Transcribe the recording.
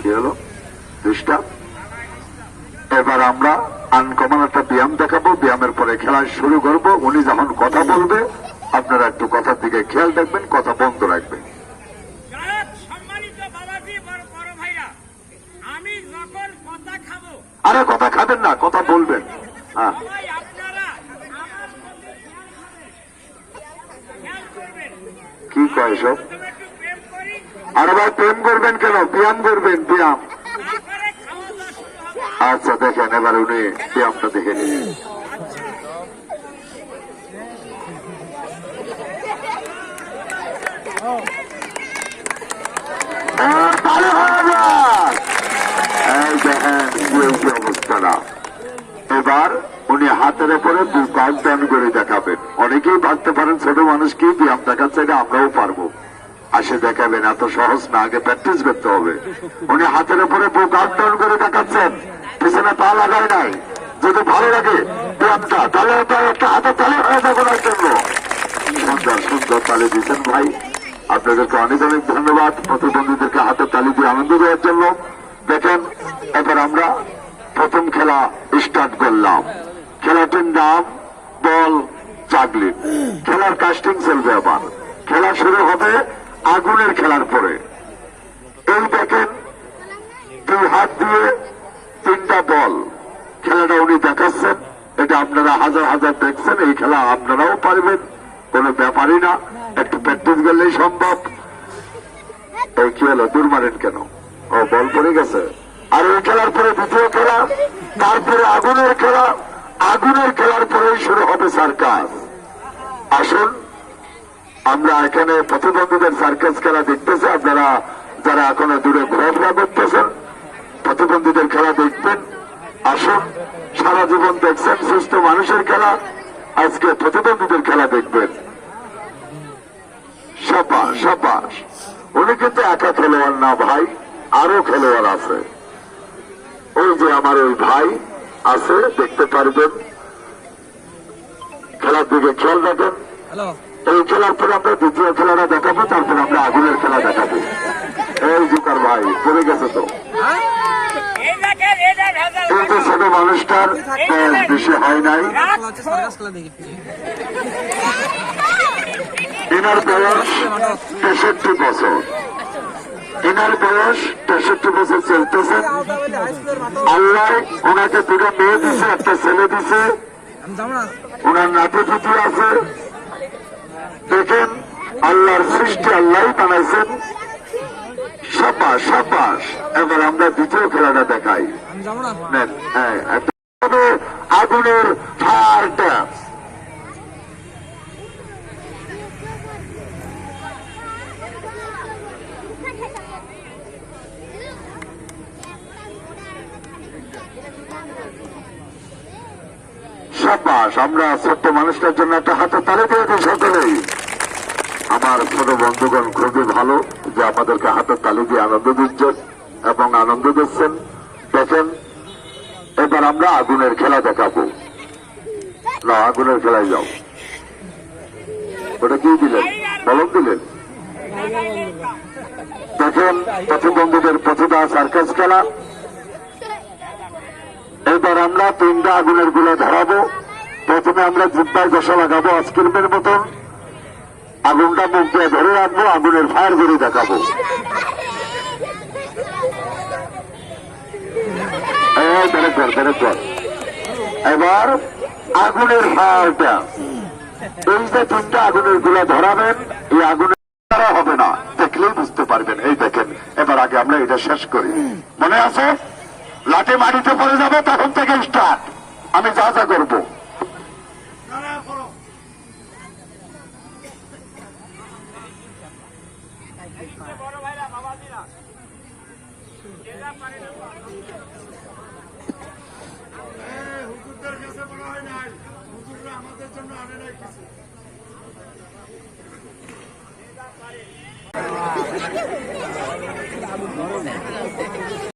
কি হলো এবার আমরা আনকমন একটা ব্যায়াম দেখাবো ব্যায়ামের পরে খেলা শুরু করব উনি যখন কথা বলবে আপনারা একটু কথার দিকে খেয়াল রাখবেন কথা বন্ধ রাখবেন যারা সম্মানিত বাবাজি বড় বড় ভাইরা আমি যখন কথা খাব আরে কথা খাবেন না, কথা বলবেন। হ্যাঁ। কি কয় সব আর আবার প্রেম করবেন কেন? ব্যায়াম করবেন, ব্যায়াম। আচ্ছা দেখেন, এবার উনি ব্যায়ামটা দেখে নিন আর তালে হয়ে যাক। এই দেখেন কি অবস্থাটা এবার উনি হাতের উপরে দু কাজ দান করে দেখাবেন। অনেকেই ভাবতে পারেন ছোট মানুষ কি ব্যায়াম দেখাচ্ছে এটা আমরাও পারব। আসে দেখাবেন, এত সহজ না, আগে প্র্যাকটিস করতে হবে। উনি হাতের উপরে বুক হাত দান করে দেখাচ্ছেন। পিছনে পা লাগায় নাই। যদি ভালো লাগে ব্যায়ামটা তাহলে একটা হাতে তালে হয়ে যাবে ওনার জন্য। সুন্দর সুন্দর তালি দিচ্ছেন ভাই। আপনাদেরকে অনেক অনেক ধন্যবাদ। প্রতিবন্ধীদেরকে হাতে তালি দিয়ে আনন্দ দেওয়ার জন্য। দেখেন, এবার আমরা প্রথম খেলা স্টার্ট করলাম। খেলাটির নাম বল চাগলিন খেলার কাস্টিং চলবে আবার। খেলা শুরু হবে আগুনের খেলার পরে। এই দেখেন, দুই হাত দিয়ে তিনটা বল। খেলাটা উনি দেখাচ্ছেন। এটা আপনারা হাজার হাজার দেখছেন। এই খেলা আপনারাও পারবেন। কোনো ব্যাপারই না। একটু প্র্যাকটিস করলেই সম্ভব। এই কি হলো? দূর মারেন কেন? ও, বল পড়ে গেছে। আর এই খেলার পরে তারপরে আগুনের খেলা, আগুনের খেলার পরেই শুরু হবে সার্কাস। আসুন, আমরা এখানে প্রতিবন্ধীদের সার্কাস খেলা দেখতেছি। আপনারা যারা এখনও দূরে ঘোরাফেরা করতেছেন, প্রতিবন্ধীদের খেলা দেখবেন। আসুন, সারা জীবন দেখছেন সুস্থ মানুষের খেলা। আজকে প্রতিবন্ধীদের খেলা দেখবেন। সাপাস সাপাস উনি কিন্তু একা খেলোয়াড় না ভাই, আরও খেলোয়াড় আছে। ওই যে আমার ওই ভাই আছে দেখতে পারবেন। খেলার দিকে খেয়াল রাখেন এই খেলার পরে আমরা দ্বিতীয় খেলাটা দেখাবো তারপর আমরা আগুনের খেলা দেখাবো। এই জুকার ভাই পড়ে গেছে তো। ভেজাল কিন্তু ছোট মানুষটার বেশি হয় নাই। এনার বয়স তেষট্টি বছর। এনার বয়স তেষট্টি বছর চলতেছে। আল্লাহ ওনাকে দুটো মেয়ে দিছে একটা ছেলে দিছে। ওনার নাতি পুতি আছে। দেখেন আল্লাহর সৃষ্টি আল্লাহ বানাইছেন। সাপাস সাপাস এবার আমরা দ্বিতীয় খেলাটা দেখাই। হ্যাঁ আগুনের ফায়ার সাবাস আমরা ছোট্ট মানুষটার জন্য একটা হাতে তালে দিই সকলেই। আমার ছোট বন্ধুগণ খুবই ভালো, যে আমাদেরকে হাতে তালি দিয়ে আনন্দ দিচ্ছেন এবং আনন্দ দিচ্ছেন। দেখেন, এবার আমরা আগুনের খেলা দেখাবো। না, আগুনের খেলায় যাও। ওটা কি দিলেন? বলক দিলেন। দেখেন প্রতিবন্ধীদের প্রতিভা সার্কাস খেলা। এবার আমরা তিনটা আগুনেরগুলো ধরাবো। প্রথমে আমরা জিব্বায় দশা লাগাবো আইসক্রিমের মতন আগুনটা মুখ দিয়ে ধরে রাখব, আগুনের ফায়ার করে দেখাবো। এবার আগুনের ফায়ারটা। এই যে তিনটা আগুনেরগুলো ধরাবেন, এই আগুনের দ্বারা হবে না। দেখলেই বুঝতে পারবেন, এই দেখেন, এবার আগে আমরা এটা শেষ করি। মনে আছে? লাঠি মাটিতে পড়ে যাবে তখন থেকে স্টার্ট আমি যা যা করব। আমাদের জন্য